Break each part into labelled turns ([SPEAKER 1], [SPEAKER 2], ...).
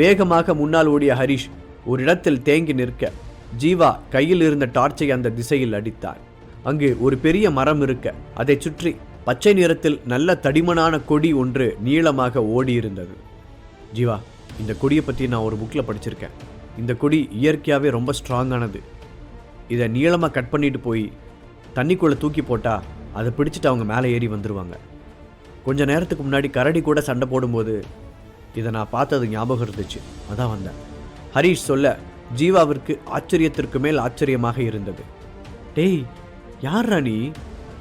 [SPEAKER 1] வேகமாக முன்னால் ஓடிய ஹரிஷ் ஒரு இடத்தில் தேங்கி நிற்க ஜீவா கையில் இருந்த டார்ச்சை அந்த திசையில் அடித்தார். அங்கு ஒரு பெரிய மரம் இருக்க அதை சுற்றி பச்சை நிறத்தில் நல்ல தடிமனான கொடி ஒன்று நீளமாக ஓடியிருந்தது. ஜீவா இந்த கொடியை பற்றி நான் ஒரு புக்கில் படிச்சிருக்கேன். இந்த கொடி இயற்கையாகவே ரொம்ப ஸ்ட்ராங்கானது இதை நீளமாக கட் பண்ணிட்டு போய் தண்ணிக்குள்ளே தூக்கி போட்டால் அதை பிடிச்சிட்டு அவங்க மேலே ஏறி வந்துடுவாங்க கொஞ்ச நேரத்துக்கு முன்னாடி கரடி கூட சண்டை போடும்போது இதை நான் பார்த்தது ஞாபகம் இருந்துச்சு. அதான் வந்தேன். ஹரீஷ் சொல்ல ஜீவாவிற்கு ஆச்சரியத்திற்கு மேல் ஆச்சரியமாக இருந்தது. டேய் யார் ராணி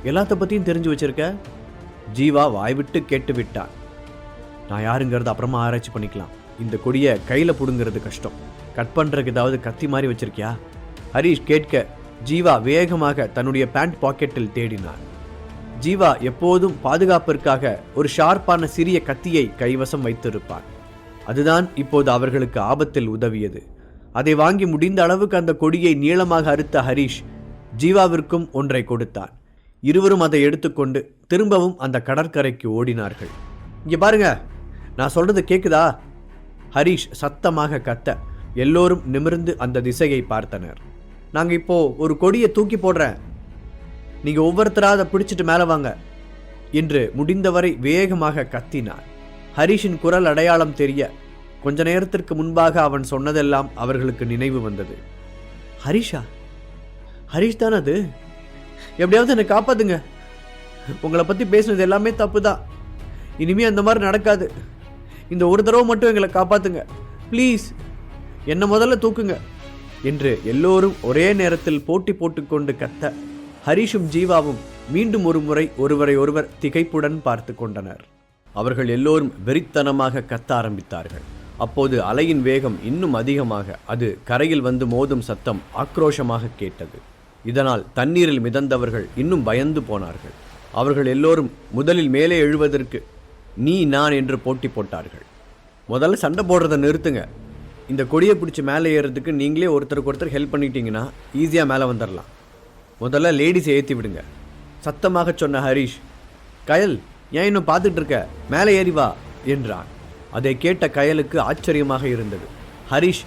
[SPEAKER 1] எல்லாத்த பற்றியும் தெரிஞ்சு வச்சிருக்க? ஜீவா வாய்விட்டு கேட்டு விட்டான் நான் யாருங்கிறது அப்புறமா ஆராய்ச்சி பண்ணிக்கலாம். இந்த கொடியை கையில் பிடுங்கிறது கஷ்டம். கட் பண்ணுறதுக்கு ஏதாவது கத்தி மாதிரி வச்சிருக்கியா? ஹரீஷ் கேட்க ஜீவா வேகமாக தன்னுடைய பேண்ட் பாக்கெட்டில் தேடினார் ஜீவா எப்போதும் பாதுகாப்பிற்காக ஒரு ஷார்ப்பான சிறிய கத்தியை கைவசம் வைத்திருப்பான் அதுதான் இப்போது அவர்களுக்கு ஆபத்தில் உதவியது. அதை வாங்கி முடிந்த அளவுக்கு அந்த கொடியை நீளமாக அறுத்த ஹரீஷ் ஜீவாவிற்கும் ஒன்றை கொடுத்தான். இருவரும் அதை எடுத்துக்கொண்டு திரும்பவும் அந்த கடற்கரைக்கு ஓடினார்கள். இங்கே பாருங்க நான் சொல்றது கேக்குதா? ஹரீஷ் சத்தமாக கத்த எல்லோரும் நிமிர்ந்து அந்த திசையை பார்த்தனர். நாங்கள் இப்போ ஒரு கொடியை தூக்கி போடுறேன். நீங்கள் ஒவ்வொருத்தரா அதை பிடிச்சிட்டு மேலே வாங்க என்று முடிந்தவரை வேகமாக கத்தினான் ஹரிஷின் குரல் அடையாளம் தெரிய கொஞ்ச நேரத்திற்கு முன்பாக அவன் சொன்னதெல்லாம் அவர்களுக்கு நினைவு வந்தது. ஹரிஷா ஹரிஷ் தானே அது? எப்படியாவது என்னை காப்பாத்துங்க. உங்களை பற்றி பேசுனது எல்லாமே தப்பு தான் இனிமே அந்த மாதிரி நடக்காது. இந்த ஒரு தடவை மட்டும் எங்களை காப்பாத்துங்க. ப்ளீஸ் என்னை முதல்ல தூக்குங்க என்று எல்லோரும் ஒரே நேரத்தில் போட்டி போட்டுக்கொண்டு கத்த ஹரிஷும் ஜீவாவும் மீண்டும் ஒரு முறை ஒருவரை ஒருவர் திகைப்புடன் பார்த்து கொண்டனர். அவர்கள் எல்லோரும் வெறித்தனமாக கத்த ஆரம்பித்தார்கள். அப்போது அலையின் வேகம் இன்னும் அதிகமாக அது கரையில் வந்து மோதும் சத்தம் ஆக்ரோஷமாக கேட்டது. இதனால் தண்ணீரில் மிதந்தவர்கள் இன்னும் பயந்து போனார்கள். அவர்கள் எல்லோரும் முதலில் மேலே எழுவதற்கு நீ நான் என்று போட்டி போட்டார்கள். முதல்ல சண்டை போடுறதை நிறுத்துங்க. இந்த கொடியை பிடிச்சி மேலே ஏறுறதுக்கு நீங்களே ஒருத்தருக்கு ஒருத்தர் ஹெல்ப் பண்ணிட்டீங்கன்னா ஈஸியாக மேலே வந்துடலாம் முதல்ல லேடிஸை ஏற்றி விடுங்க. சத்தமாக சொன்ன ஹரிஷ் கயல் ஏன் இன்னும் பார்த்துட்டு இருக்க மேலே ஏறி வா என்றான். அதை கேட்ட கயலுக்கு ஆச்சரியமாக இருந்தது. ஹரிஷ்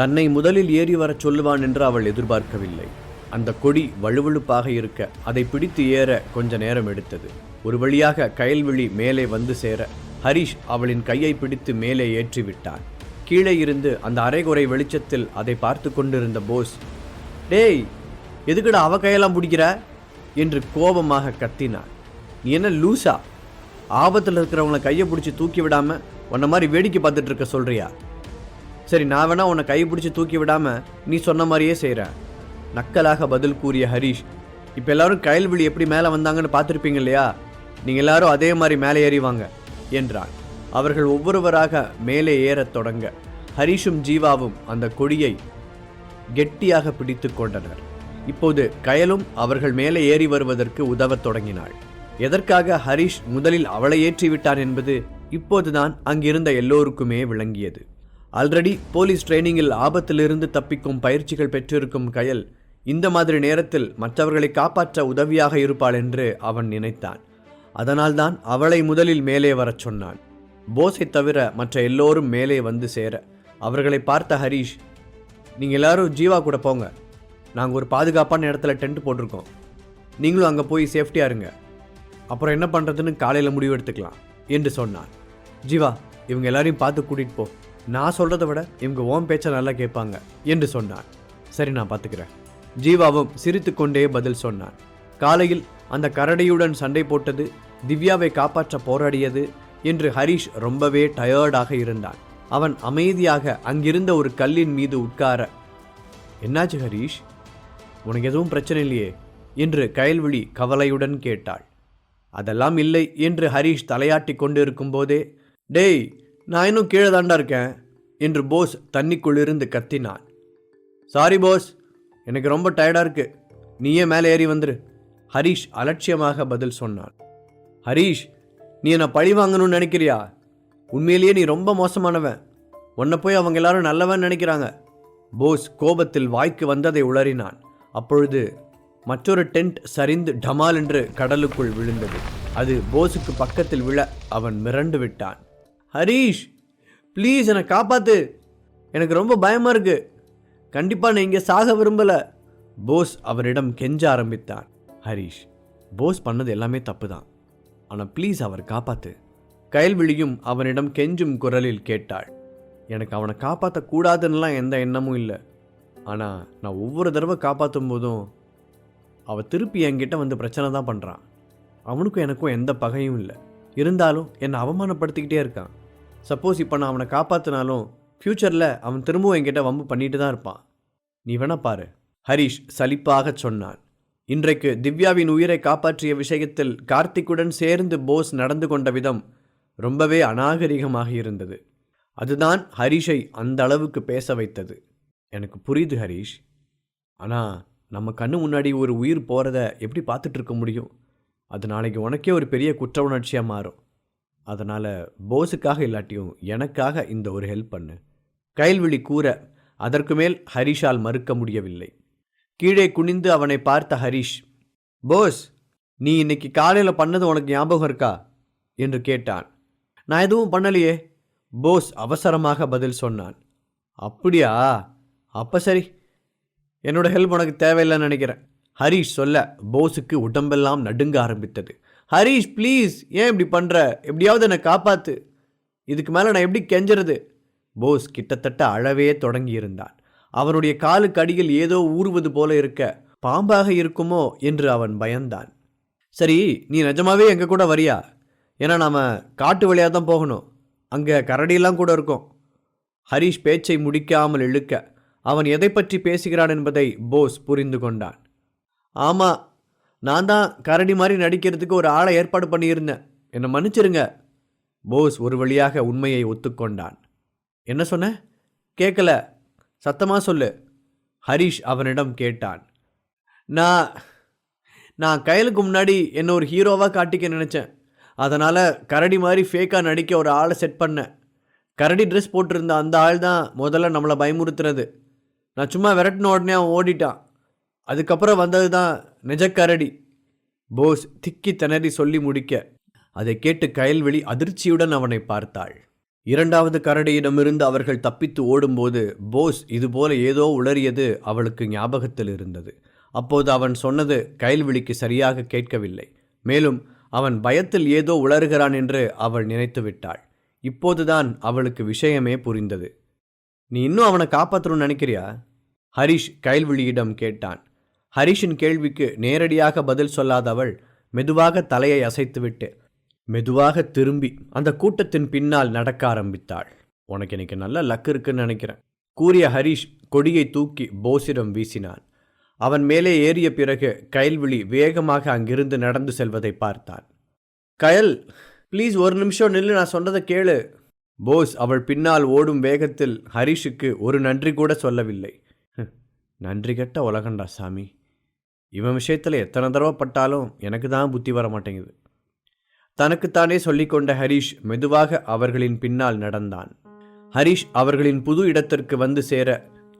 [SPEAKER 1] தன்னை முதலில் ஏறி வரச் சொல்லுவான் என்று அவள் எதிர்பார்க்கவில்லை. அந்த கொடி வழுவழுப்பாக இருக்க அதை பிடித்து ஏற கொஞ்ச நேரம் எடுத்தது. ஒரு வழியாக கயல்விழி மேலே வந்து சேர ஹரிஷ் அவளின் கையை பிடித்து மேலே ஏற்றி விட்டான். கீழே இருந்து அந்த அரைகுறை வெளிச்சத்தில் அதை பார்த்து கொண்டிருந்த போஸ் டேய் எதுக்குடா அவ கையெல்லாம் பிடிக்கிற? என்று கோபமாக கத்தினான். நீ என்ன லூசா? ஆபத்தில் இருக்கிறவங்கள கையை பிடிச்சி தூக்கி விடாமல் உன்ன மாதிரி வேடிக்கை பார்த்துட்டு இருக்க சொல்றியா? சரி நான் வேணா உன்னை கையை பிடிச்சி தூக்கி விடாமல் நீ சொன்ன மாதிரியே செய்கிறேன் நக்கலாக பதில் கூறிய ஹரீஷ் இப்போ எல்லாரும் கயல்விழி எப்படி மேலே வந்தாங்கன்னு பார்த்துருப்பீங்க இல்லையா? நீங்கள் எல்லாரும் அதே மாதிரி மேலே ஏறிவாங்க என்றான். அவர்கள் ஒவ்வொருவராக மேலே ஏறத் தொடங்க. ஹரிஷும் ஜீவாவும் அந்த கொடியை கெட்டியாக பிடித்து கொண்டனர். இப்போது கயலும் அவர்கள் மேலே ஏறி வருவதற்கு உதவத் தொடங்கினாள். எதற்காக ஹரிஷ் முதலில் அவளை ஏற்றிவிட்டான் என்பது இப்போதுதான் அங்கிருந்த எல்லோருக்குமே விளங்கியது. ஆல்ரெடி போலீஸ் ட்ரைனிங்கில் ஆபத்திலிருந்து தப்பிக்கும் பயிற்சிகள் பெற்றிருக்கும் கயல் இந்த மாதிரி நேரத்தில் மற்றவர்களை காப்பாற்ற உதவியாக இருப்பாள் என்று அவன் நினைத்தான். அதனால்தான் அவளை முதலில் மேலே வரச் சொன்னான். போஸை தவிர மற்ற எல்லோரும் மேலே வந்து சேர அவர்களை பார்த்த ஹரீஷ் நீங்கள் எல்லாரும் ஜீவா கூட போங்க. நாங்கள் ஒரு பாதுகாப்பான இடத்துல டென்ட் போட்டிருக்கோம். நீங்களும் அங்கே போய் சேஃப்டியாக இருங்க. அப்புறம் என்ன பண்ணுறதுன்னு காலையில் முடிவு எடுத்துக்கலாம் என்று சொன்னான். ஜீவா இவங்க எல்லாரையும் பார்த்து கூட்டிகிட்டு போ. நான் சொல்கிறத விட இவங்க ஓம் பேச்சை நல்லா கேட்பாங்க என்று சொன்னான். சரி நான் பார்த்துக்கிறேன். ஜீவாவும் சிரித்துக்கொண்டே பதில் சொன்னான். காலையில் அந்த கரடியுடன் சண்டை போட்டது திவ்யாவை காப்பாற்ற போராடியது என்று ஹரிஷ் ரொம்பவே டயர்டாக இருந்தான். அவன் அமைதியாக அங்கிருந்த ஒரு கல்லின் மீது உட்கார என்னாச்சு ஹரீஷ்? உனக்கு எதுவும் பிரச்சனை இல்லையே? என்று கயல்விழி கவலையுடன் கேட்டாள். அதெல்லாம் இல்லை என்று ஹரீஷ் தலையாட்டி கொண்டிருக்கும் போதே டேய் நான் இன்னும் கீழே தாண்டா இருக்கேன் என்று போஸ் தண்ணிக்குள்ளிருந்து கத்தினான். சாரி போஸ் எனக்கு ரொம்ப டயர்டாக இருக்கு. நீயே மேலே ஏறி வந்துரு ஹரீஷ் அலட்சியமாக பதில் சொன்னான். ஹரீஷ் நீ என்னை பழி வாங்கணும்னு நினைக்கிறியா? உண்மையிலேயே நீ ரொம்ப மோசமானவன். உன்னை போய் அவங்க எல்லாரும் நல்லவன் நினைக்கிறாங்க. போஸ் கோபத்தில் வாய்க்கு வந்ததை உளறினான். அப்பொழுது மற்றொரு டென்ட் சரிந்து டமால் என்று கடலுக்குள் விழுந்தது. அது போஸுக்கு பக்கத்தில் விழ அவன் மிரண்டு விட்டான். ஹரீஷ் ப்ளீஸ் என்னை காப்பாத்து. எனக்கு ரொம்ப பயமாக இருக்கு. கண்டிப்பாக நான் இங்கே சாக விரும்பலை. போஸ் அவரிடம் கெஞ்ச ஆரம்பித்தான். ஹரிஷ் போஸ் பண்ணது எல்லாமே தப்பு தான் ஆனால் ப்ளீஸ் அவர் காப்பாத்து. கயல்விழியும் அவனிடம் கெஞ்சும் குரலில் கேட்டாள். எனக்கு அவனை காப்பாற்றக்கூடாதுன்னெலாம் எந்த எண்ணமும் இல்லை. ஆனால் நான் ஒவ்வொரு தடவை காப்பாற்றும் போதும் அவள் திருப்பி என்கிட்ட வந்து பிரச்சனை தான் பண்ணுறான் அவனுக்கும் எனக்கும் எந்த பகையும் இல்லை. இருந்தாலும் என்னை அவமானப்படுத்திக்கிட்டே இருக்கான். சப்போஸ் இப்போ நான் அவனை காப்பாற்றினாலும் ஃப்யூச்சரில் அவன் திரும்பவும் என்கிட்ட வம்பு பண்ணிட்டு தான் இருப்பான். நீ வேணா பாரு. ஹரிஷ் சலிப்பாக சொன்னான். இன்றைக்கு திவ்யாவின் உயிரை காப்பாற்றிய விஷயத்தில் கார்த்திக்குடன் சேர்ந்து போஸ் நடந்து கொண்ட விதம் ரொம்பவே அநாகரிகமாக இருந்தது. அதுதான் ஹரிஷை அந்த அளவுக்கு பேச வைத்தது. எனக்கு புரியுது ஹரிஷ். ஆனால் நம்ம கண்ணு முன்னாடி ஒரு உயிர் போகிறத எப்படி பார்த்துட்டு இருக்க முடியும்? அது நாளைக்கு உனக்கே ஒரு பெரிய குற்ற உணர்ச்சியாக மாறும். அதனால் போஸுக்காக இல்லாட்டியும் எனக்காக இந்த ஒரு ஹெல்ப் பண்ணு. கைல்விழி கூற அதற்கு மேல் ஹரிஷால் மறுக்க முடியவில்லை. கீழே குனிந்து அவனை பார்த்த ஹரிஷ் போஸ் நீ இன்னைக்கு காலையில் பண்ணது உனக்கு ஞாபகம் இருக்கா? என்று கேட்டான். நான் எதுவும் பண்ணலையே போஸ் அவசரமாக பதில் சொன்னான். அப்படியா? அப்போ சரி. என்னோட ஹெல்ப் உனக்கு தேவையில்லைன்னு நினைக்கிறேன். ஹரிஷ் சொல்ல போஸுக்கு உடம்பெல்லாம் நடுங்க ஆரம்பித்தது. ஹரிஷ் ப்ளீஸ் ஏன் இப்படி பண்ணுற எப்படியாவது என்னை காப்பாற்று இதுக்கு மேலே நான் எப்படி கெஞ்சுறது? போஸ் கிட்டத்தட்ட அழவே தொடங்கியிருந்தான். அவனுடைய காலுக்கு அடியில் ஏதோ ஊறுவது போல இருக்க பாம்பாக இருக்குமோ? என்று அவன் பயந்தான். சரி நீ நிஜமாவே எங்கள் கூட வரியா? ஏன்னா நாம் காட்டு வழியாக தான் போகணும். அங்கே கரடியெல்லாம் கூட இருக்கும். ஹரிஷ் பேச்சை முடிக்காமல் இழுக்க அவன் எதை பற்றி பேசுகிறான் என்பதை போஸ் புரிந்து கொண்டான். ஆமாம் நான் தான் கரடி மாதிரி நடிக்கிறதுக்கு ஒரு ஆளை ஏற்பாடு பண்ணியிருந்தேன். என்னை மன்னிச்சிருங்க. போஸ் ஒரு வழியாக உண்மையை ஒத்துக்கொண்டான். என்ன சொன்ன? கேட்கல சத்தமாக சொல்லு. ஹரிஷ் அவனிடம் கேட்டான். நான் நான் கையலுக்கு முன்னாடி என்ன ஒரு ஹீரோவாக காட்டிக்க நினச்சேன். அதனால் கரடி மாதிரி ஃபேக்காக நடிக்க ஒரு ஆளை செட் பண்ணேன். கரடி ட்ரெஸ் போட்டிருந்த அந்த ஆள் தான் முதல்ல நம்மளை பயமுறுத்துறது நான் சும்மா விரட்டின உடனே அவன் ஓடிட்டான். அதுக்கப்புறம் வந்தது தான் நிஜக்கரடி. போஸ் திக்கி திணறி சொல்லி முடிக்க. அதை கேட்டு கயல்வெளி அதிர்ச்சியுடன் அவனை பார்த்தாள். இரண்டாவது கரடியிடமிருந்து அவர்கள் தப்பித்து ஓடும்போது போஸ் இதுபோல ஏதோ உளறியது அவளுக்கு ஞாபகத்தில் இருந்தது. அப்போது அவன் சொன்னது கயல்விழிக்கு சரியாக கேட்கவில்லை. மேலும் அவன் பயத்தில் ஏதோ உளறுகிறான் என்று அவள் நினைத்து விட்டாள் இப்போதுதான் அவளுக்கு விஷயமே புரிந்தது. நீ இன்னும் அவனை காப்பாற்றணும்னு நினைக்கிறியா? ஹரிஷ் கைல்விழியிடம் கேட்டான். ஹரிஷின் கேள்விக்கு நேரடியாக பதில் சொல்லாத அவள் மெதுவாக தலையை அசைத்துவிட்டு மெதுவாக திரும்பி அந்த கூட்டத்தின் பின்னால் நடக்க ஆரம்பித்தாள். உனக்கு எனக்கு நல்ல லக் இருக்குன்னு நினைக்கிறேன். கூறிய ஹரிஷ் கொடியை தூக்கி போஸிடம் வீசினான். அவன் மேலே ஏறிய பிறகு கயல்விழி வேகமாக அங்கிருந்து நடந்து செல்வதை பார்த்தான். கயல் ப்ளீஸ் ஒரு நிமிஷம் நில்லு நான் சொன்னதை கேளு. போஸ் அவள் பின்னால் ஓடும் வேகத்தில் ஹரிஷுக்கு ஒரு நன்றி கூட சொல்லவில்லை. நன்றி கெட்ட உலகண்டா சாமி. இவன் விஷயத்தில் எத்தனை தடவை பட்டாலும் எனக்கு தான் புத்தி வர மாட்டேங்குது. தனக்குத்தானே சொல்லிக்கொண்ட ஹரிஷ் மெதுவாக அவர்களின் பின்னால் நடந்தான். ஹரிஷ் அவர்களின் புது இடத்திற்கு வந்து சேர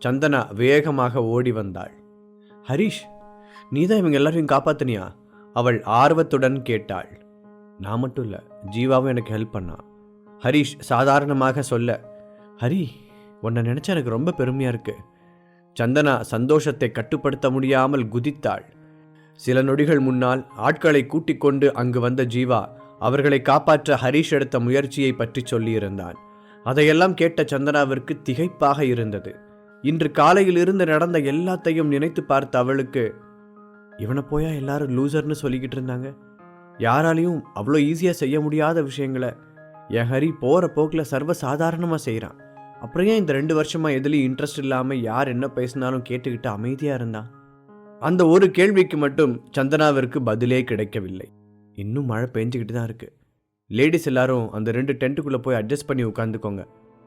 [SPEAKER 1] சந்தனா வேகமாக ஓடி வந்தாள். ஹரிஷ் நீதான் இவங்க எல்லாரையும் காப்பாத்தினியா? அவள் ஆர்வத்துடன் கேட்டாள். நான் மட்டும் இல்லை ஜீவாவும் எனக்கு ஹெல்ப் பண்ணா. ஹரிஷ் சாதாரணமாக சொல்ல ஹரி உன்னை நினச்ச எனக்கு ரொம்ப பெருமையாக இருக்கு. சந்தனா சந்தோஷத்தை கட்டுப்படுத்த முடியாமல் குதித்தாள். சில நொடிகள் முன்னால் ஆட்களை கூட்டிக் கொண்டு அங்கு வந்த ஜீவா அவர்களை காப்பாற்ற ஹரிஷ் எடுத்த முயற்சியை பற்றி சொல்லியிருந்தான். அதையெல்லாம் கேட்ட சந்தனாவிற்கு திகைப்பாக இருந்தது. இன்று காலையில் இருந்து நடந்த எல்லாத்தையும் நினைத்து பார்த்த அவளுக்கு இவனை போயா எல்லாரும் லூசர்னு சொல்லிக்கிட்டு இருந்தாங்க? யாராலையும் அவ்வளோ ஈஸியாக செய்ய முடியாத விஷயங்களை என் ஹரி போகிற போக்கில் சர்வ சாதாரணமாக செய்கிறான் அப்புறம் ஏன் இந்த ரெண்டு வருஷமாக எதுலேயும் இன்ட்ரெஸ்ட் இல்லாமல் யார் என்ன பேசினாலும் கேட்டுக்கிட்டு அமைதியாக இருந்தான்? அந்த ஒரு கேள்விக்கு மட்டும் சந்தனாவிற்கு பதிலே கிடைக்கவில்லை. இன்னும் மழை பெஞ்சிக்கிட்டு தான் இருக்குது லேடிஸ் எல்லாரும் அந்த ரெண்டு டென்ட்டுக்குள்ளே போய் அட்ஜஸ்ட் பண்ணி உட்காந்துக்கோங்க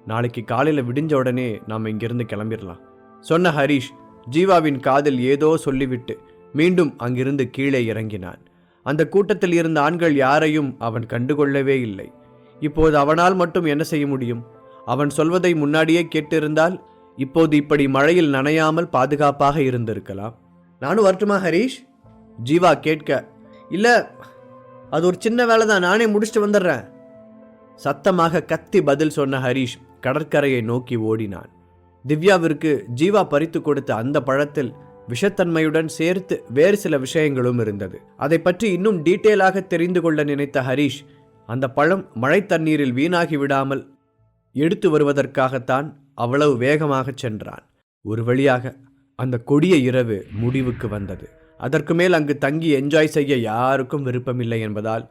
[SPEAKER 1] நாளைக்கு காலையில் விடிஞ்ச உடனே நாம் இங்கிருந்து கிளம்பிடலாம் சொன்ன ஹரிஷ் ஜீவாவின் காதில் ஏதோ சொல்லிவிட்டு மீண்டும் அங்கிருந்து கீழே இறங்கினான். அந்த கூட்டத்தில் இருந்த ஆண்கள் யாரையும் அவன் கண்டுகொள்ளவே இல்லை. இப்போது அவனால் மட்டும் என்ன செய்ய முடியும்? அவன் சொல்வதை முன்னாடியே கேட்டிருந்தால் இப்போது இப்படி மழையில் நனையாமல் பாதுகாப்பாக இருந்திருக்கலாம். நானும் வரட்டுமா ஹரீஷ்? ஜீவா கேட்க இல்லை அது ஒரு சின்ன வேலை தான் நானே முடிச்சுட்டு வந்துடுறேன். சத்தமாக கத்தி பதில் சொன்ன ஹரீஷ் கடற்கரையை நோக்கி ஓடினான். திவ்யாவிற்கு ஜீவா பறித்து கொடுத்த அந்த பழத்தில் விஷத்தன்மையுடன் சேர்த்து வேறு சில விஷயங்களும் இருந்தது. அதை பற்றி இன்னும் டீட்டெயிலாக தெரிந்து கொள்ள நினைத்த ஹரீஷ் அந்த பழம் மழை தண்ணீரில் வீணாகி விடாமல் எடுத்து வருவதற்காகத்தான் அவ்வளவு வேகமாகச் சென்றான். ஒரு வழியாக அந்த கொடிய இரவு முடிவுக்கு வந்தது. அதற்கு மேல் அங்கு தங்கி என்ஜாய் செய்ய யாருக்கும் விருப்பமில்லை என்பதால்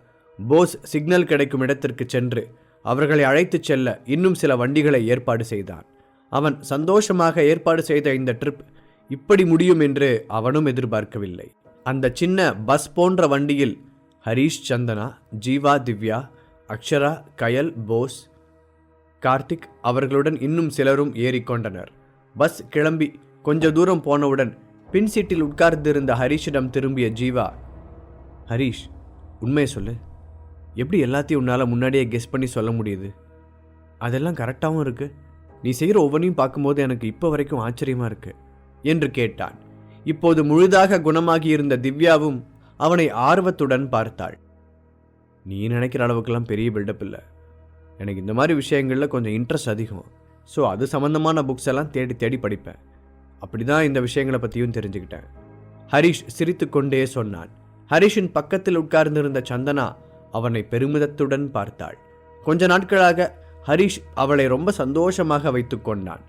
[SPEAKER 1] போஸ் சிக்னல் கிடைக்கும் இடத்திற்கு சென்று அவர்களை அழைத்துச் செல்ல இன்னும் சில வண்டிகளை ஏற்பாடு செய்தான். அவன் சந்தோஷமாக ஏற்பாடு செய்த இந்த ட்ரிப் இப்படி முடியும் என்று அவனும் எதிர்பார்க்கவில்லை. அந்த சின்ன பஸ் போன்ற வண்டியில் ஹரீஷ் சந்தனா ஜீவா திவ்யா அக்ஷரா கயல் போஸ் கார்த்திக் அவர்களுடன் இன்னும் சிலரும் ஏறிக்கொண்டனர். பஸ் கிளம்பி கொஞ்ச தூரம் போனவுடன் பின் சீட்டில் உட்கார்ந்திருந்த ஹரீஷிடம் திரும்பிய ஜீவா ஹரீஷ் உண்மையை சொல்லு. எப்படி எல்லாத்தையும் உன்னால் முன்னாடியே கெஸ் பண்ணி சொல்ல முடியுது? அதெல்லாம் கரெக்டாகவும் இருக்கு. நீ செய்கிற ஒவ்வொன்றையும் பார்க்கும்போது எனக்கு இப்போ வரைக்கும் ஆச்சரியமாக இருக்கு என்று கேட்டான். இப்போது முழுதாக குணமாகியிருந்த திவ்யாவும் அவனை ஆர்வத்துடன் பார்த்தாள். நீ நினைக்கிற அளவுக்கெல்லாம் பெரிய பில்டப் இல்லை. எனக்கு இந்த மாதிரி விஷயங்களில் கொஞ்சம் இன்ட்ரெஸ்ட் அதிகம். ஸோ அது சம்மந்தமான புக்ஸ் எல்லாம் தேடி தேடி படிப்பேன். அப்படி தான் இந்த விஷயங்களை பற்றியும் தெரிஞ்சுக்கிட்டேன். ஹரிஷ் சிரித்துக்கொண்டே சொன்னான். ஹரிஷின் பக்கத்தில் உட்கார்ந்திருந்த சந்தனா அவனை பெருமிதத்துடன் பார்த்தாள். கொஞ்ச நாட்களாக ஹரிஷ் அவளை ரொம்ப சந்தோஷமாக வைத்து கொண்டான்.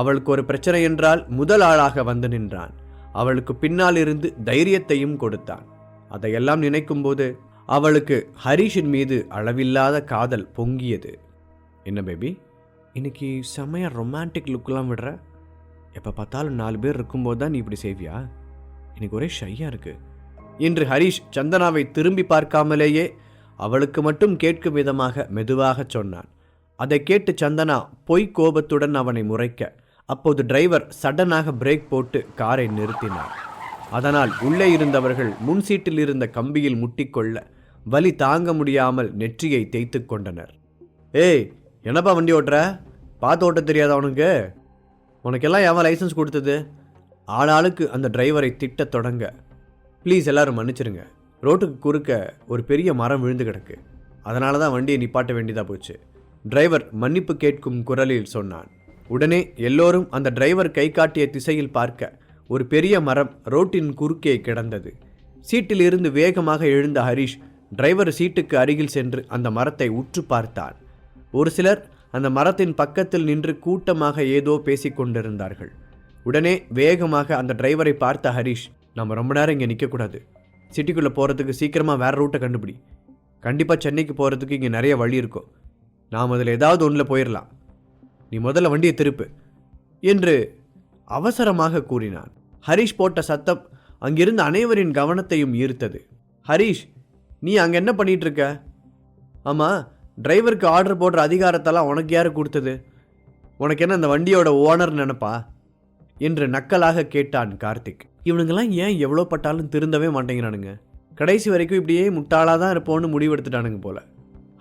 [SPEAKER 1] அவளுக்கு ஒரு பிரச்சனை என்றால் முதல் ஆளாக வந்து நின்றான். அவளுக்கு பின்னால் இருந்து தைரியத்தையும் கொடுத்தான். அதையெல்லாம் நினைக்கும்போது அவளுக்கு ஹரிஷின் மீது அளவில்லாத காதல் பொங்கியது. என்ன பேபி? இன்னைக்கு செம்மையா ரொமான்டிக் லுக்கெலாம் விடுற? எப்போ பார்த்தாலும் நாலு பேர் இருக்கும்போது தான் நீ இப்படி செய்வியா? எனக்கு ஒரே ஷையாக இருக்கு. என்று ஹரிஷ் சந்தனாவை திரும்பி பார்க்காமலேயே அவளுக்கு மட்டும் கேட்கும் விதமாக மெதுவாகச் சொன்னான். அதை கேட்டு சந்தனா பொய் கோபத்துடன் அவனை முறைக்க அப்போது டிரைவர் சடனாக பிரேக் போட்டு காரை நிறுத்தினார். அதனால் உள்ளே இருந்தவர்கள் முன் சீட்டில் இருந்த கம்பியில் முட்டிக்கொள்ள வலி தாங்க முடியாமல் நெற்றியை தேய்த்து கொண்டனர். ஏய் என்னப்பா வண்டி ஓட்டுற? பார்த்து ஓட்ட தெரியாத உனக்கு? உனக்கெல்லாம் எவன் லைசன்ஸ் கொடுத்தது? ஆளாளுக்கு அந்த டிரைவரை திட்டத் தொடங்க. ப்ளீஸ் எல்லாரும் மன்னிச்சிருங்க. ரோட்டுக்கு குறுக்க ஒரு பெரிய மரம் விழுந்து கிடக்கு. அதனால தான் வண்டியை நிப்பாட்ட வேண்டியதாக போச்சு. டிரைவர் மன்னிப்பு கேட்கும் குரலில் சொன்னான். உடனே எல்லோரும் அந்த டிரைவர் கை காட்டிய திசையில் பார்க்க ஒரு பெரிய மரம் ரோட்டின் குறுக்கே கிடந்தது. சீட்டில் இருந்து வேகமாக எழுந்த ஹரிஷ் டிரைவர் சீட்டுக்கு அருகில் சென்று அந்த மரத்தை உற்று பார்த்தான். ஒரு சிலர் அந்த மரத்தின் பக்கத்தில் நின்று கூட்டமாக ஏதோ பேசிக்கொண்டிருந்தார்கள் உடனே வேகமாக அந்த டிரைவரை பார்த்த ஹரிஷ் நம்ம ரொம்ப நேரம் இங்கே நிற்கக்கூடாது சிட்டிக்குள்ளே போகிறதுக்கு சீக்கிரமாக வேறு ரூட்டை கண்டுபிடி. கண்டிப்பாக சென்னைக்கு போகிறதுக்கு இங்கே நிறைய வழி இருக்கும். நாம் அதில் ஏதாவது ஒன்றில் போயிடலாம் நீ முதல்ல வண்டியை திருப்பு என்று அவசரமாக கூறினான். ஹரிஷ் போட்ட சத்தம் அங்கிருந்த அனைவரின் கவனத்தையும் ஈர்த்தது. ஹரிஷ் நீ அங்கே என்ன பண்ணிட்டு இருக்க ஆமாம் டிரைவருக்கு ஆர்டர் போடுற அதிகாரத்தெல்லாம் உனக்கு யார் கொடுத்தது? உனக்கு என்ன அந்த வண்டியோட ஓனர் நினப்பா? என்று நக்கலாக கேட்டான் கார்த்திக். இவனுங்கெல்லாம் ஏன் எவ்வளோ பட்டாலும் திருந்தவே மாட்டேங்கிறானுங்க? கடைசி வரைக்கும் இப்படியே முட்டாளாக தான் இருப்போம்னு முடிவெடுத்துட்டானுங்க போல.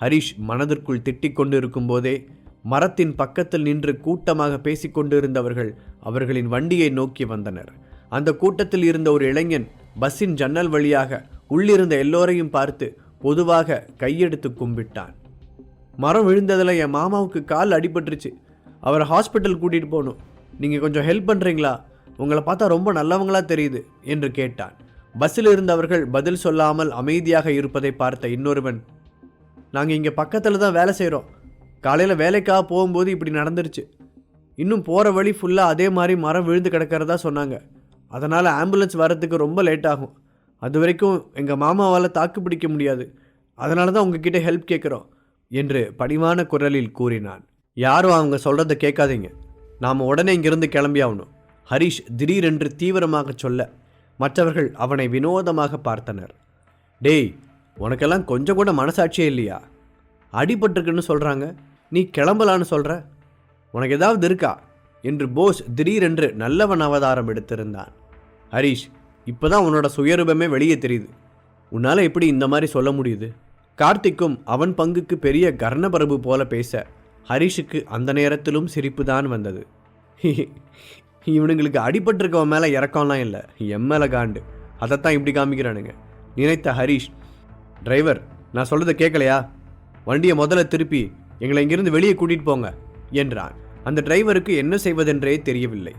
[SPEAKER 1] ஹரிஷ் மனதிற்குள் திட்டிக் கொண்டு இருக்கும்போதே மரத்தின் பக்கத்தில் நின்று கூட்டமாக பேசிக்கொண்டு இருந்தவர்கள் அவர்களின் வண்டியை நோக்கி வந்தனர். அந்த கூட்டத்தில் இருந்த ஒரு இளைஞன் பஸ்ஸின் ஜன்னல் வழியாக உள்ளிருந்த எல்லோரையும் பார்த்து பொதுவாக கையெடுத்து கும்பிட்டான். மரம் விழுந்ததில் என் மாமாவுக்கு கால் அடிபட்டுருச்சு. அவரை ஹாஸ்பிட்டல் கூட்டிகிட்டு போகணும். நீங்கள் கொஞ்சம் ஹெல்ப் பண்ணுறீங்களா உங்களை பார்த்தா ரொம்ப நல்லவங்களா தெரியுது என்று கேட்டான். பஸ்ஸில் இருந்தவர்கள் பதில் சொல்லாமல் அமைதியாக இருப்பதை பார்த்த இன்னொருவன் நாங்கள் இங்கே பக்கத்தில் தான் வேலை செய்கிறோம் காலையில் வேலைக்காக போகும்போது இப்படி நடந்துருச்சு. இன்னும் போகிற வழி ஃபுல்லாக அதே மாதிரி மரம் விழுந்து கிடக்கிறதா சொன்னாங்க. அதனால் ஆம்புலன்ஸ் வரத்துக்கு ரொம்ப லேட் ஆகும். அது வரைக்கும் எங்கள் மாமாவால் தாக்கு பிடிக்க முடியாது. அதனால தான் உங்ககிட்ட ஹெல்ப் கேட்குறோம் என்று பணிவான குரலில் கூறினான். யாரும் அவங்க சொல்கிறத கேட்காதீங்க. நாம் உடனே இங்கிருந்து கிளம்பி ஆகணும். ஹரிஷ் திடீரென்று தீவிரமாக சொல்ல மற்றவர்கள் அவனை வினோதமாக பார்த்தனர். டேய் உனக்கெல்லாம் கொஞ்சம் கூட மனசாட்சியே இல்லையா? அடிபட்டிருக்குன்னு சொல்கிறாங்க நீ கிளம்பலான்னு சொல்கிற உனக்கு ஏதாவது இருக்கா? என்று போஸ் திடீரென்று நல்லவன் அவதாரம் எடுத்திருந்தான். ஹரிஷ் இப்போதான் உன்னோட சுயரூபமே வெளியே தெரியுது. உன்னால் எப்படி இந்த மாதிரி சொல்ல முடியுது? கார்த்திக்கும் அவன் பங்குக்கு பெரிய கர்ணபரபு போல பேச ஹரிஷுக்கு அந்த நேரத்திலும் சிரிப்பு தான் வந்தது. இவனுங்களுக்கு அடிபட்டிருக்கவன் மேலே இறக்கம்லாம் இல்லை. என் மேலே காண்டு. அதைத்தான் இப்படி காமிக்கிறானுங்க. நினைத்த ஹரிஷ் டிரைவர் நான் சொல்கிறத கேட்கலையா வண்டியை முதல்ல திருப்பி எங்களை இங்கிருந்து வெளியே கூட்டிகிட்டு போங்க என்றான். அந்த டிரைவருக்கு என்ன செய்வதென்றே தெரியவில்லை.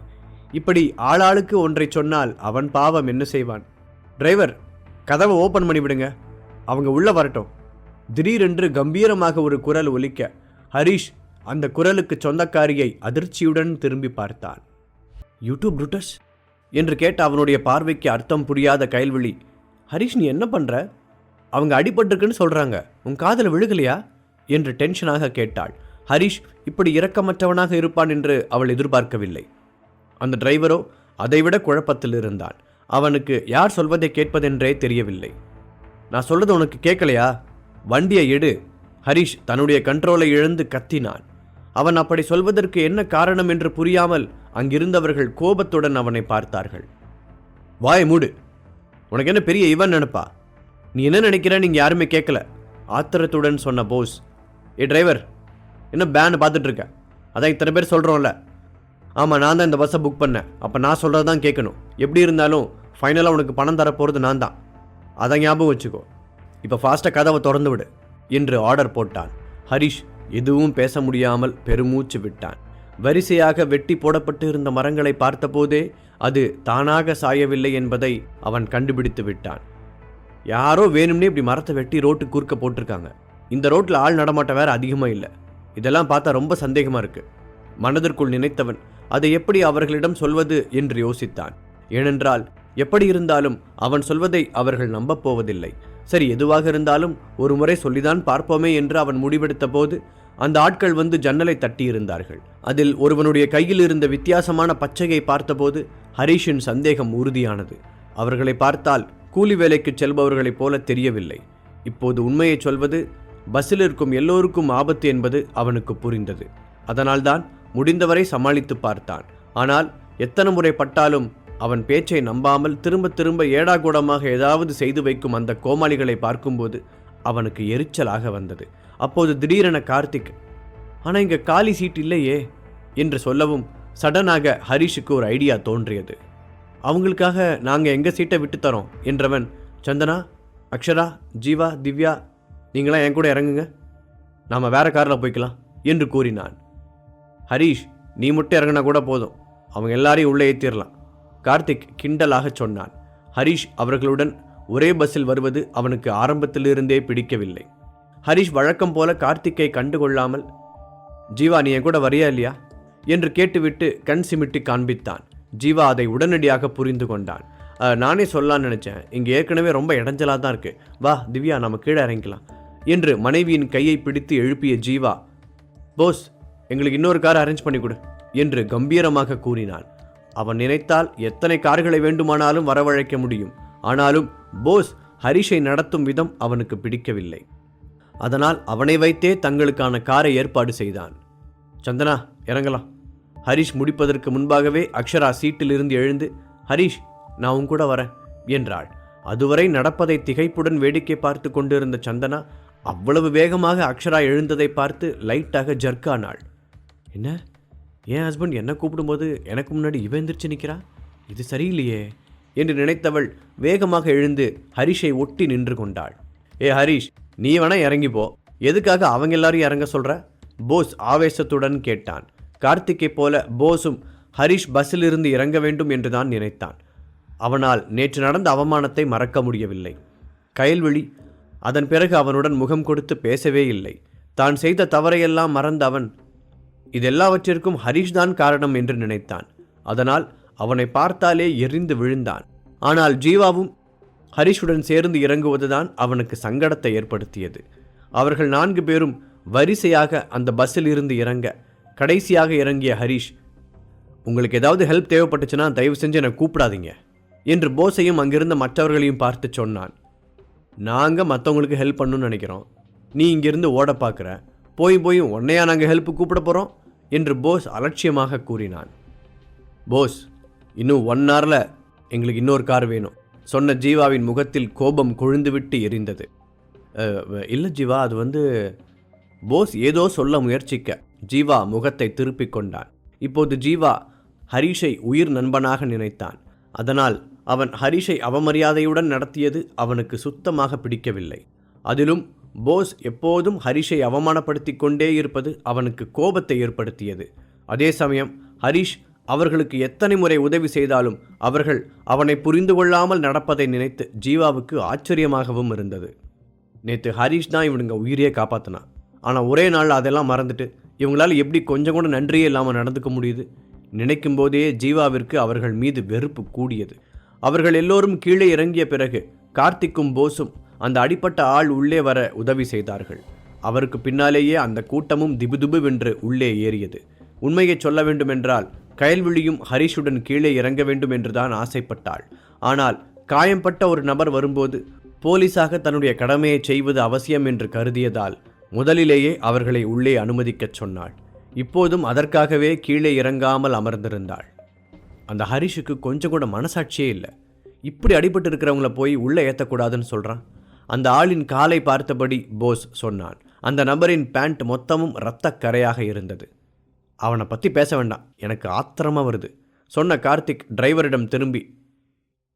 [SPEAKER 1] இப்படி ஆளாளுக்கு ஒன்றை சொன்னால் அவன் பாவம் என்ன செய்வான்? டிரைவர் கதவை ஓப்பன் பண்ணிவிடுங்க அவங்க உள்ள வரட்டும். திடீரென்று கம்பீரமாக ஒரு குரல் ஒலிக்க ஹரிஷ் அந்த குரலுக்கு சொந்தக்காரியை அதிர்ச்சியுடன் திரும்பி பார்த்தான். யூடியூப் ப்ரூட்டஸ் என்று கேட்ட அவனுடைய பார்வைக்கு அர்த்தம் புரியாத கைல்விழி ஹரிஷ் நீ என்ன பண்ற? அவங்க அடிபட்டிருக்குன்னு சொல்றாங்க. உன் காதில் விழுகலையா? என்று டென்ஷனாக கேட்டாள். ஹரிஷ் இப்படி இரக்கமற்றவனாக இருப்பான் என்று அவள் எதிர்பார்க்கவில்லை. அந்த டிரைவரோ அதைவிட குழப்பத்தில் இருந்தான். அவனுக்கு யார் சொல்வதை கேட்பதென்றே தெரியவில்லை. நான் சொல்றது உனக்கு கேட்கலையா? வண்டியை எடு. ஹரிஷ் தன்னுடைய கண்ட்ரோலை இழந்து கத்தினான். அவன் அப்படி சொல்வதற்கு என்ன காரணம் என்று புரியாமல் அங்கிருந்தவர்கள் கோபத்துடன் அவனை பார்த்தார்கள். வாய் மூடு. உனக்கு என்ன பெரிய இவன் நினைப்பா? நீ என்ன நினைக்கிற நீங்க யாருமே கேட்கல. ஆத்திரத்துடன் சொன்ன போஸ் ஏ டிரைவர் என்ன பேன் பார்த்துட்டு இருக்க? அதான் இத்தனை பேர் சொல்கிறோம்ல ஆமாம் நான் தான் இந்த பஸ்ஸை புக் பண்ணேன். அப்போ நான் சொல்கிறது தான் கேட்கணும். எப்படி இருந்தாலும் ஃபைனலாக உனக்கு பணம் தரப்போகிறது போகிறது நான் தான். அதை ஞாபகம் வச்சுக்கோ. இப்போ ஃபாஸ்ட்டாக கதவை திறந்து விடு. என்று ஆர்டர் போட்டான். ஹரிஷ் எதுவும் பேச முடியாமல் பெருமூச்சு விட்டான். வரிசையாக வெட்டி போடப்பட்டு இருந்த மரங்களை பார்த்தபோதே அது தானாக சாயவில்லை என்பதை அவன் கண்டுபிடித்து விட்டான். யாரோ வேணும்னே இப்படி மரத்தை வெட்டி ரோட்டு குறுக்க போட்டிருக்காங்க. இந்த ரோட்டில் ஆள் நடமாட்டம் வேற அதிகமாக இல்லை. இதெல்லாம் பார்த்தா ரொம்ப சந்தேகமாக இருக்குது மனதிற்குள் நினைத்தவன் அதை எப்படி அவர்களிடம் சொல்வது என்று யோசித்தான். ஏனென்றால் எப்படி இருந்தாலும் அவன் சொல்வதை அவர்கள் நம்பப் போவதில்லை. சரி எதுவாக இருந்தாலும் ஒரு முறை சொல்லிதான் பார்ப்போமே என்று அவன் முடிவெடுத்த போது அந்த ஆட்கள் வந்து ஜன்னலை தட்டியிருந்தார்கள். அதில் ஒருவனுடைய கையில் இருந்த வித்தியாசமான பச்சையை பார்த்தபோது ஹரீஷின் சந்தேகம் உறுதியானது. அவர்களை பார்த்தால் கூலி வேலைக்கு செல்பவர்களைப் போல தெரியவில்லை. இப்போது உண்மையை சொல்வது பஸ்ஸில் இருக்கும் எல்லோருக்கும் ஆபத்து என்பது அவனுக்கு புரிந்தது. அதனால்தான் முடிந்தவரை சமாளித்து பார்த்தான். ஆனால் எத்தனை முறை பட்டாலும் அவன் பேச்சை நம்பாமல் திரும்ப திரும்ப ஏடாகூடமாக ஏதாவது செய்து வைக்கும் அந்த கோமாளிகளை பார்க்கும்போது அவனுக்கு எரிச்சலாக வந்தது. அப்போது திடீரென கார்த்திக் ஆனால் இங்கே காலி சீட் இல்லையே என்று சொல்லவும் சடனாக ஹரிஷுக்கு ஒரு ஐடியா தோன்றியது. அவங்களுக்காக நாங்கள் எங்கள் சீட்டை விட்டு தரோம் என்றவன் சந்தனா அக்ஷரா ஜீவா திவ்யா நீங்களாம் என் கூட இறங்குங்க. நாம் வேற காரில் போய்க்கலாம் என்று கூறினான். ஹரீஷ் நீ மட்டும் இறங்கினா கூட போதும். அவங்க எல்லாரையும் உள்ளே ஏற்றிடலாம் கார்த்திக் கிண்டலாக சொன்னான். ஹரீஷ் அவர்களுடன் ஒரே பஸ்ஸில் வருவது அவனுக்கு ஆரம்பத்திலிருந்தே பிடிக்கவில்லை. ஹரீஷ் வழக்கம் போல கார்த்திக்கை கண்டுகொள்ளாமல் ஜீவா நீ என் கூட வரியா இல்லையா? என்று கேட்டுவிட்டு கண் சிமிட்டி காண்பித்தான். ஜீவா அதை உடனடியாக புரிந்து கொண்டான். நானே சொல்லான்னு நினச்சேன். இங்கே ஏற்கனவே ரொம்ப இடைஞ்சலாக தான் இருக்குது வா திவ்யா நம்ம கீழே இறங்கிக்கலாம். என்று மனைவியின் கையை பிடித்து எழுப்பிய ஜீவா போஸ் எங்களுக்கு இன்னொரு கார் அரேஞ்ச் பண்ணி கொடு என்று கம்பீரமாக கூறினான். அவன் நினைத்தால் எத்தனை கார்களை வேண்டுமானாலும் வரவழைக்க முடியும். ஆனாலும் போஸ் ஹரிஷை நடத்தும் விதம் அவனுக்கு பிடிக்கவில்லை. அதனால் அவனை வைத்தே தங்களுக்கான காரை ஏற்பாடு செய்தான். சந்தனா இறங்கலாம். ஹரிஷ் முடிப்பதற்கு முன்பாகவே அக்ஷரா சீட்டிலிருந்து எழுந்து ஹரிஷ் நான் உன் கூட வரேன் என்றாள். அதுவரை நடப்பதை திகைப்புடன் வேடிக்கை பார்த்து கொண்டிருந்த சந்தனா அவ்வளவு வேகமாக அக்ஷரா எழுந்ததை பார்த்து லைட்டாக ஜர்க்கானாள் என்ன? என் ஹஸ்பண்ட் என்னை கூப்பிடும்போது எனக்கு முன்னாடி இவன் எந்திரிச்சு நிற்கிறா இது சரியில்லையே. என்று நினைத்தவள் வேகமாக எழுந்து ஹரிஷை ஒட்டி நின்று கொண்டாள். ஏ ஹரிஷ் நீ வேணா இறங்கி போ. எதுக்காக அவங்க எல்லாரும் இறங்க சொல்கிற போஸ் ஆவேசத்துடன் கேட்டான். கார்த்திக்கை போல போஸும் ஹரிஷ் பஸ்ஸிலிருந்து இறங்க வேண்டும் என்றுதான் நினைத்தான். அவனால் நேற்று நடந்த அவமானத்தை மறக்க முடியவில்லை. கயல்விழி அதன் பிறகு அவனுடன் முகம் கொடுத்து பேசவே இல்லை. தான் செய்த தவறையெல்லாம் மறந்த அவன் இதெல்லாவற்றிற்கும் ஹரிஷ் தான் காரணம் என்று நினைத்தான். அதனால் அவனை பார்த்தாலே எரிந்து விழுந்தான். ஆனால் ஜீவாவும் ஹரிஷுடன் சேர்ந்து இறங்குவதுதான் அவனுக்கு சங்கடத்தை ஏற்படுத்தியது. அவர்கள் நான்கு பேரும் வரிசையாக அந்த பஸ்ஸில் இருந்து இறங்க கடைசியாக இறங்கிய ஹரிஷ் உங்களுக்கு ஏதாவது ஹெல்ப் தேவைப்பட்டுச்சுன்னா தயவு செஞ்சு என்னை கூப்பிடாதீங்க என்று போஸையும் அங்கிருந்த மற்றவர்களையும் பார்த்து சொன்னான். நாங்கள் மற்றவங்களுக்கு ஹெல்ப் பண்ணணும்னு நினைக்கிறோம். நீ இங்கிருந்து ஓட பார்க்குற. போய் போய் உன்னையா நாங்கள் ஹெல்ப் கூப்பிட போகிறோம் என்று போஸ் அலட்சியமாக கூறினான். போஸ் இன்னும் ஒன் ஹவரில் எங்களுக்கு இன்னொரு கார் வேணும். சொன்ன ஜீவாவின் முகத்தில் கோபம் கொழுந்துவிட்டு எரிந்தது. இல்லை ஜீவா அது வந்து போஸ் ஏதோ சொல்ல முயற்சிக்க ஜீவா முகத்தை திருப்பிக் கொண்டான். இப்போது ஜீவா ஹரிஷை உயிர் நண்பனாக நினைத்தான். அதனால் அவன் ஹரிஷை அவமரியாதையுடன் நடத்தியது அவனுக்கு சுத்தமாக பிடிக்கவில்லை. அதிலும் போஸ் எப்போதும் ஹரிஷை அவமானப்படுத்தி கொண்டே இருப்பது அவனுக்கு கோபத்தை ஏற்படுத்தியது. அதே சமயம் ஹரிஷ் அவர்களுக்கு எத்தனை முறை உதவி செய்தாலும் அவர்கள் அவனை புரிந்து கொள்ளாமல் நடப்பதை நினைத்து ஜீவாவுக்கு ஆச்சரியமாகவும் இருந்தது. நேற்று ஹரிஷ் தான் இவனுங்க உயிரையே காப்பாற்றினான் ஆனால் ஒரே நாள் அதெல்லாம் மறந்துட்டு இவங்களால் எப்படி கொஞ்சம் கூட நன்றியே இல்லாமல் நடந்துக்க முடியுது? நினைக்கும் போதே ஜீவாவிற்கு அவர்கள் மீது வெறுப்பு கூடியது. அவர்கள் எல்லோரும் கீழே இறங்கிய பிறகு கார்த்திக்கும் போஸும் அந்த அடிப்பட்ட ஆள் உள்ளே வர உதவி செய்தார்கள். அவருக்கு பின்னாலேயே அந்த கூட்டமும் திபுதிபுவென்று உள்ளே ஏறியது. உண்மையை சொல்ல வேண்டுமென்றால் கயல்விழியும் ஹரிஷுடன் கீழே இறங்க வேண்டும் என்றுதான் ஆசைப்பட்டாள். ஆனால் காயம்பட்ட ஒரு நபர் வரும்போது போலீஸாக தன்னுடைய கடமையை செய்வது அவசியம் என்று கருதியதால் முதலிலேயே அவர்களை உள்ளே அனுமதிக்கச் சொன்னாள். இப்போதும் அதற்காகவே கீழே இறங்காமல் அமர்ந்திருந்தாள். அந்த ஹரிஷுக்கு கொஞ்சம் கூட மனசாட்சியே இல்லை. இப்படி அடிபட்டு இருக்கிறவங்கள போய் உள்ளே ஏற்றக்கூடாதுன்னு சொல்கிறான் அந்த ஆளின் காலை பார்த்தபடி போஸ் சொன்னான். அந்த நபரின் பேண்ட் மொத்தமும் இரத்தக் கரையாக இருந்தது. அவனை பற்றி பேச வேண்டாம். எனக்கு ஆத்திரமாக வருது. சொன்ன கார்த்திக் டிரைவரிடம் திரும்பி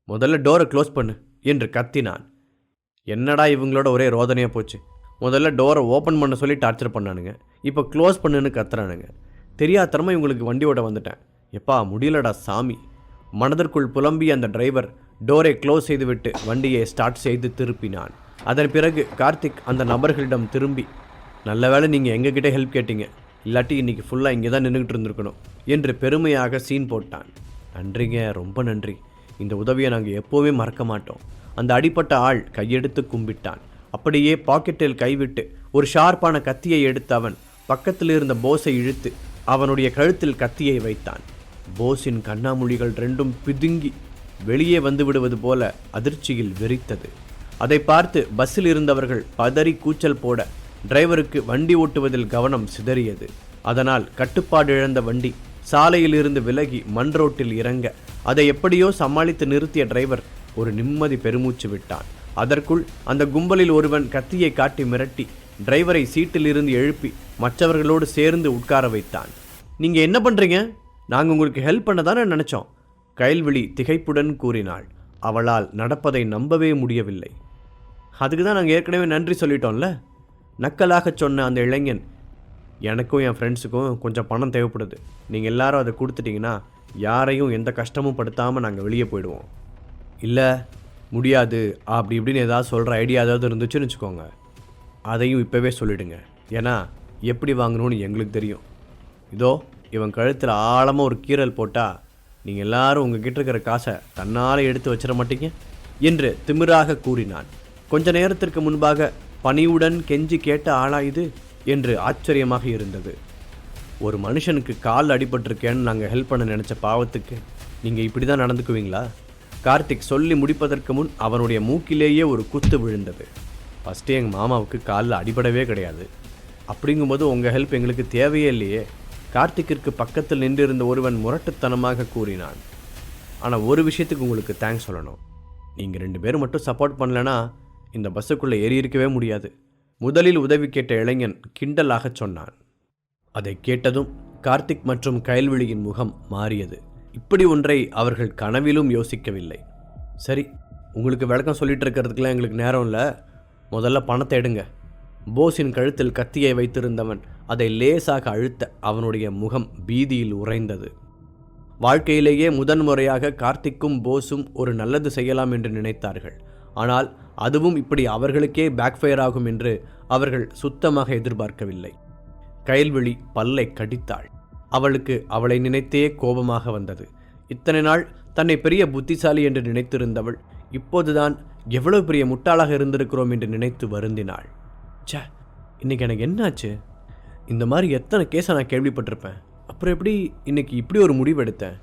[SPEAKER 1] முதல்ல டோரை க்ளோஸ் பண்ணு என்று கத்தினான். என்னடா இவங்களோட ஒரே ரோதனையாக போச்சு. முதல்ல டோரை ஓப்பன் பண்ண சொல்லி டார்ச்சர் பண்ணானுங்க. இப்போ க்ளோஸ் பண்ணுன்னு கத்துறானுங்க. தெரியாதரமா இவங்களுக்கு வண்டி வந்துட்டேன். எப்பா முடியலடா சாமி. மனதிற்குள் புலம்பி அந்த டிரைவர் டோரை க்ளோஸ் செய்துவிட்டு வண்டியை ஸ்டார்ட் செய்து திருப்பினான். அதன் பிறகு கார்த்திக் அந்த நபர்களிடம் திரும்பி நல்ல வேளை நீங்கள் எங்ககிட்ட ஹெல்ப் கேட்டீங்க. இல்லாட்டி இன்னைக்கு ஃபுல்லாக இங்கே தான் நின்றுக்கிட்டு இருந்திருக்கணும் என்று பெருமையாக சீன் போட்டான். நன்றிங்க ரொம்ப நன்றி. இந்த உதவியை நாங்கள் எப்போவுமே மறக்க மாட்டோம். அந்த அடிப்பட்ட ஆள் கையெடுத்து கும்பிட்டான். அப்படியே பாக்கெட்டில் கைவிட்டு ஒரு ஷார்ப்பான கத்தியை எடுத்து அவன் பக்கத்தில் இருந்த போஸை இழுத்து அவனுடைய கழுத்தில் கத்தியை வைத்தான். போஸின் கண்ணாமொழிகள் ரெண்டும் பிதுங்கி வெளியே வந்து விடுவது போல அதிர்ச்சியில் வெறித்தது. அதை பார்த்து பஸ்ஸில் இருந்தவர்கள் பதறி கூச்சல் போட டிரைவருக்கு வண்டி ஓட்டுவதில் கவனம் சிதறியது. அதனால் கட்டுப்பாடு இழந்த வண்டி சாலையிலிருந்து விலகி மண் ரோட்டில் இறங்க அதை எப்படியோ சமாளித்து நிறுத்திய டிரைவர் ஒரு நிம்மதி பெருமூச்சு விட்டான். அதற்குள் அந்த கும்பலில் ஒருவன் கத்தியை காட்டி மிரட்டி டிரைவரை சீட்டில் இருந்து எழுப்பி மற்றவர்களோடு சேர்ந்து உட்கார வைத்தான். நீங்க என்ன பண்றீங்க? நாங்கள் உங்களுக்கு ஹெல்ப் பண்ண தானே நினைச்சோம்? கைல்விழி திகைப்புடன் கூறினாள். அவளால் நடப்பதை நம்பவே முடியவில்லை. அதுக்கு தான் நாங்கள் ஏற்கனவே நன்றி சொல்லிட்டோம்ல? நக்கலாக சொன்ன அந்த இளைஞன் எனக்கும் என் ஃப்ரெண்ட்ஸுக்கும் கொஞ்சம் பணம் தேவைப்படுது. நீங்கள் எல்லாரும் அதை கொடுத்துட்டிங்கன்னா யாரையும் எந்த கஷ்டமும் படுத்தாமல் நாங்கள் வெளியே போயிடுவோம். இல்லை முடியாது அப்படி இப்படின்னு ஏதாவது சொல்கிற ஐடியா ஏதாவது இருந்துச்சுன்னு வச்சுக்கோங்க. அதையும் இப்போவே சொல்லிடுங்க. ஏன்னா எப்படி வாங்கணும்னு எங்களுக்கு தெரியும். இதோ இவன் கழுத்தில் ஆழமாக ஒரு கீறல் போட்டால் நீங்கள் எல்லாரும் உங்ககிட்ட இருக்கிற காசை தன்னால் எடுத்து வச்சிட மாட்டீங்க? என்று திமிராக கூறினான். கொஞ்ச நேரத்திற்கு முன்பாக பணியுடன் கெஞ்சி கேட்ட ஆளா இது? என்று ஆச்சரியமாக இருந்தது. ஒரு மனுஷனுக்கு கால் அடிபட்டிருக்கேன்னு நாங்கள் ஹெல்ப் பண்ண நினச்ச பாவத்துக்கு நீங்கள் இப்படி தான் நடந்துக்குவீங்களா? கார்த்திக் சொல்லி முடிப்பதற்கு முன் அவனுடைய மூக்கிலேயே ஒரு குத்து விழுந்தது. ஃபஸ்ட்டு எங்கள் மாமாவுக்கு காலில் அடிபடவே கிடையாது. அப்படிங்கும்போது உங்கள் ஹெல்ப் எங்களுக்கு தேவையே இல்லையே. கார்த்திக்கிற்கு பக்கத்தில் நின்றிருந்த ஒருவன் முரட்டுத்தனமாக கூறினான். ஆனால் ஒரு விஷயத்துக்கு உங்களுக்கு தேங்க்ஸ் சொல்லணும். நீங்கள் ரெண்டு பேரும் மட்டும் சப்போர்ட் பண்ணலன்னா இந்த பஸ்ஸுக்குள்ளே ஏறி இருக்கவே முடியாது. முதலில் உதவி கேட்ட இளைஞன் கிண்டலாகச் சொன்னான். அதை கேட்டதும் கார்த்திக் மற்றும் கயல்விழியின் முகம் மாறியது. இப்படி ஒன்றை அவர்கள் கனவிலும் யோசிக்கவில்லை. சரி உங்களுக்கு விளக்கம் சொல்லிட்டு இருக்கிறதுக்கெல்லாம் எங்களுக்கு நேரம் இல்லை. முதல்ல பணத்தை எடுங்க. போஸின் கழுத்தில் கத்தியை வைத்திருந்தவன் அதை லேசாக அழுத்த அவனுடைய முகம் பீதியில் உறைந்தது. வாழ்க்கையிலேயே முதன்முறையாக கார்த்திக்கும் போஸும் ஒரு நல்லது செய்யலாம் என்று நினைத்தார்கள். ஆனால் அதுவும் இப்படி அவர்களுக்கே பேக்ஃபயர் ஆகும் என்று அவர்கள் சுத்தமாக எதிர்பார்க்கவில்லை. கயல்விழி பல்லை கடித்தாள். அவளுக்கு அவளை நினைத்தே கோபமாக வந்தது. இத்தனை நாள் தன்னை பெரிய புத்திசாலி என்று நினைத்திருந்தவள் இப்போதுதான் எவ்வளவு பெரிய முட்டாளாக இருந்திருக்கிறோம் என்று நினைத்து வருந்தினாள். ச்சே இன்னைக்கு எனக்கு என்னாச்சு? இந்த மாதிரி எத்தனை கேஸை நான் கேள்விப்பட்டிருப்பேன். அப்புறம் எப்படி இன்னைக்கு இப்படி ஒரு முடிவு எடுத்தேன்?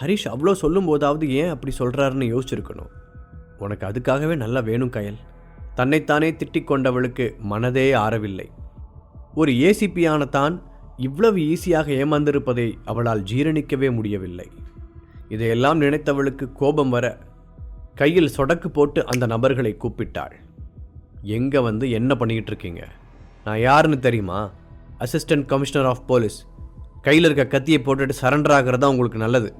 [SPEAKER 1] ஹரிஷ் அவ்வளோ சொல்லும் போதாவது ஏன் அப்படி சொல்கிறாருன்னு யோசிச்சிருக்கணும். உனக்கு அதுக்காகவே நல்லா வேணும் கயல். தன்னைத்தானே திட்டிக் கொண்டவளுக்கு மனதே ஆறவில்லை. ஒரு ஏசிபியான தான் இவ்வளவு ஈஸியாக ஏமாந்திருப்பதை அவளால் ஜீரணிக்கவே முடியவில்லை. இதையெல்லாம் நினைத்தவளுக்கு கோபம் வர கையில் சொடக்கு போட்டு அந்த நபர்களை கூப்பிட்டாள். எங்கே வந்து என்ன பண்ணிக்கிட்டு இருக்கீங்க? நான் யாருன்னு தெரியுமா? Assistant commissioner of police. கையில் இருக்க கத்தியை போட்டுட்டு சரண்டர் ஆகிறதா உங்களுக்கு நல்லது?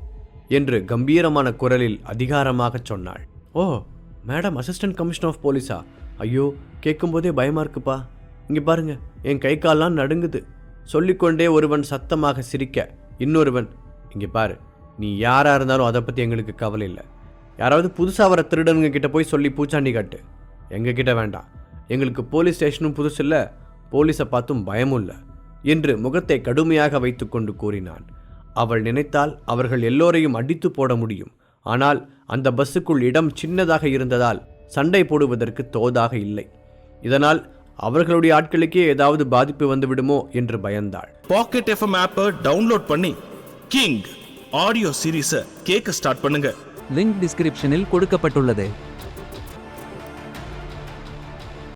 [SPEAKER 1] என்று கம்பீரமான குரலில் அதிகாரமாக சொன்னாள். ஓ மேடம் அசிஸ்டன்ட் கமிஷனர் ஆஃப் போலீஸா ஐயோ கேட்கும்போதே பயமாக இருக்குப்பா. இங்கே பாருங்க என் கை கால்லாம் நடுங்குது. சொல்லிக்கொண்டே ஒருவன் சத்தமாக சிரிக்க. இன்னொருவன் இங்கே பாரு நீ யாராக இருந்தாலும் அதை பற்றி எங்களுக்கு கவலை இல்லை. யாராவது புதுசாக வர திருடனுங்க கிட்ட போய் சொல்லி பூச்சாண்டி காட்டு. எங்ககிட்ட வேண்டாம். எங்களுக்கு போலீஸ் ஸ்டேஷனும் புதுசு இல்லை. போலீஸை பார்த்தும் பயமும் இல்லை. என்று முகத்தை கடுமையாக வைத்துக்கொண்டு கூறினான். அவள் நினைத்தால் அவர்கள் எல்லோரையும் அடித்து போட முடியும். ஆனால் அந்த பஸ்ஸுக்குள் இடம் சின்னதாக இருந்ததால் சண்டை போடுவதற்கு தோதாக இல்லை. இதனால் அவர்களுடைய ஆட்களுக்கே ஏதாவது பாதிப்பு வந்துவிடுமோ என்று பயந்தாள்.
[SPEAKER 2] பாக்கெட் எஃப்எம் ஆப்பை டவுன்லோட் பண்ணி கிங் ஆடியோ சீரீஸை கேட்க ஸ்டார்ட் பண்ணுங்க.
[SPEAKER 3] லிங்க் டிஸ்கிரிப்ஷனில் கொடுக்கப்பட்டுள்ளது.